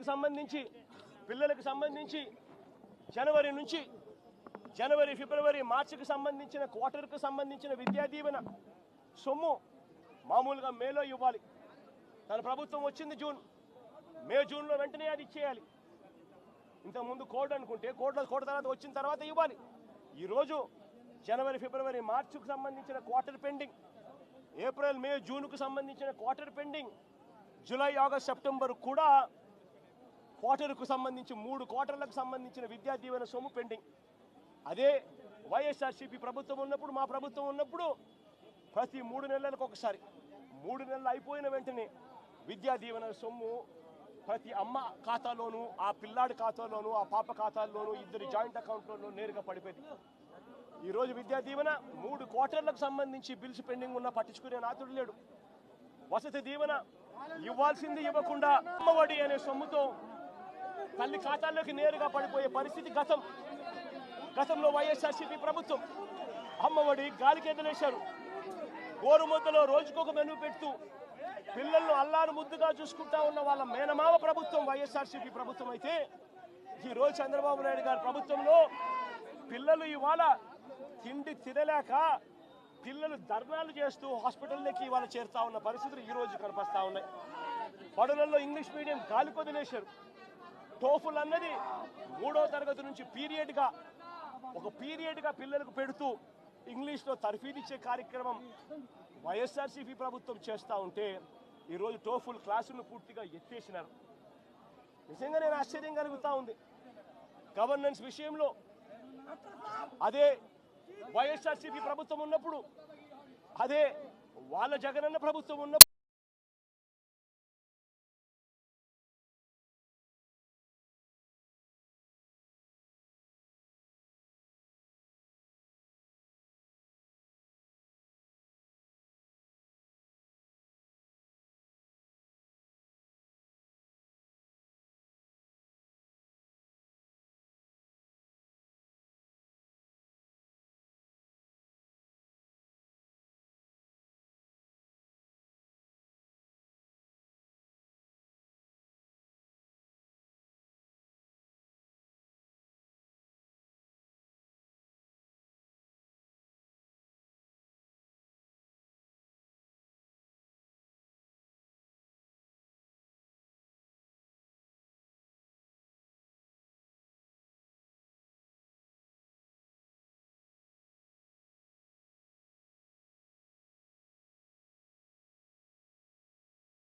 పిల్లలకు సంబంధించి పిల్లలకు సంబంధించి జనవరి నుంచి జనవరి ఫిబ్రవరి మార్చికి సంబంధించిన క్వార్టర్కు సంబంధించిన విద్యా దీవెన సొమ్ము మామూలుగా మేలో ఇవ్వాలి. తన ప్రభుత్వం వచ్చింది జూన్ మే జూన్లో వెంటనే అది ఇచ్చేయాలి. ఇంతకుముందు కోడ్ అనుకుంటే కోడ్లో కోడ్ తర్వాత వచ్చిన తర్వాత ఇవ్వాలి. ఈరోజు జనవరి ఫిబ్రవరి మార్చికి సంబంధించిన క్వార్టర్ పెండింగ్ ఏప్రిల్ మే జూన్కు సంబంధించిన quarter pending July August September కూడా క్వార్టర్కు సంబంధించి మూడు క్వార్టర్లకు సంబంధించిన విద్యా దీవెన సొమ్ము పెండింగ్. అదే వైఎస్ఆర్సీపీ ప్రభుత్వం ఉన్నప్పుడు మా ప్రభుత్వం ఉన్నప్పుడు ప్రతి మూడు నెలలకు ఒకసారి మూడు నెలలు అయిపోయిన వెంటనే విద్యా దీవెన సొమ్ము ప్రతి అమ్మ ఖాతాలోనూ ఆ పిల్లాడి ఖాతాలోనూ ఆ పాప ఖాతాల్లోనూ ఇద్దరు జాయింట్ అకౌంట్లోనూ నేరుగా పడిపోయింది. ఈరోజు విద్యా దీవెన మూడు క్వార్టర్లకు సంబంధించి బిల్స్ పెండింగ్ ఉన్న పట్టించుకునే నాతుడు లేడు. వసతి దీవెన ఇవ్వాల్సింది ఇవ్వకుండా అమ్మఒడి అనే సొమ్ముతో తల్లి ఖాతాల్లోకి నేరుగా పడిపోయే పరిస్థితి గతం. గతంలో వైఎస్ఆర్సీపీ ప్రభుత్వం అమ్మఒడి గాలికి ఎదిలేశారు గోరుముద్దలో రోజుకొక మెను పెడుతూ పిల్లలను అల్లారు ముద్దుగా చూసుకుంటా ఉన్న వాళ్ళ మేనమామ ప్రభుత్వం వైఎస్ఆర్సీపీ ప్రభుత్వం అయితే ఈ రోజు చంద్రబాబు నాయుడు గారి ప్రభుత్వంలో పిల్లలు ఇవాళ తిండి తినలేక పిల్లలు ధర్నాలు చేస్తూ హాస్పిటల్లోకి ఇవాళ చేరుతా ఉన్న పరిస్థితులు ఈరోజు కనిపిస్తూ ఉన్నాయి. బడులలో ఇంగ్లీష్ మీడియం గాలికొదిలేశారు. టోఫుల్ అన్నది మూడో తరగతి నుంచి పీరియడ్గా ఒక పీరియడ్గా పిల్లలకు పెడుతూ ఇంగ్లీష్లో తర్ఫీదిచ్చే కార్యక్రమం వైఎస్ఆర్సీపీ ప్రభుత్వం చేస్తూ ఉంటే ఈరోజు టోఫుల్ క్లాసులను పూర్తిగా ఎత్తేసినారు. నిజంగా నేను ఆశ్చర్యం కలుగుతూ ఉంది. గవర్నెన్స్ విషయంలో అదే వైఎస్ఆర్సీపీ ప్రభుత్వం ఉన్నప్పుడు అదే వాళ్ళ జగనన్న ప్రభుత్వం ఉన్నప్పుడు